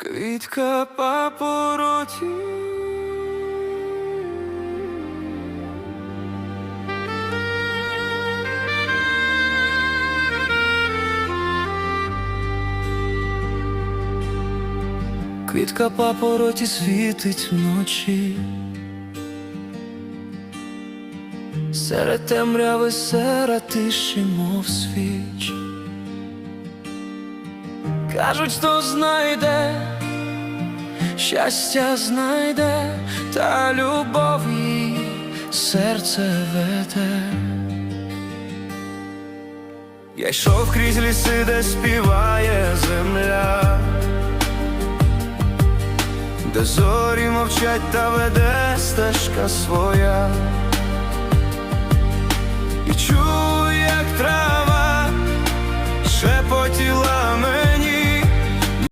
Квітка папороті. Квітка папороті світить вночі. Серед темряви сера тиші, мов свіч. Кажуть, хто знайде, щастя знайде, та любов її серце веде. Я йшов крізь ліси, де співає земля, де зорі мовчать та веде стежка своя. І чую,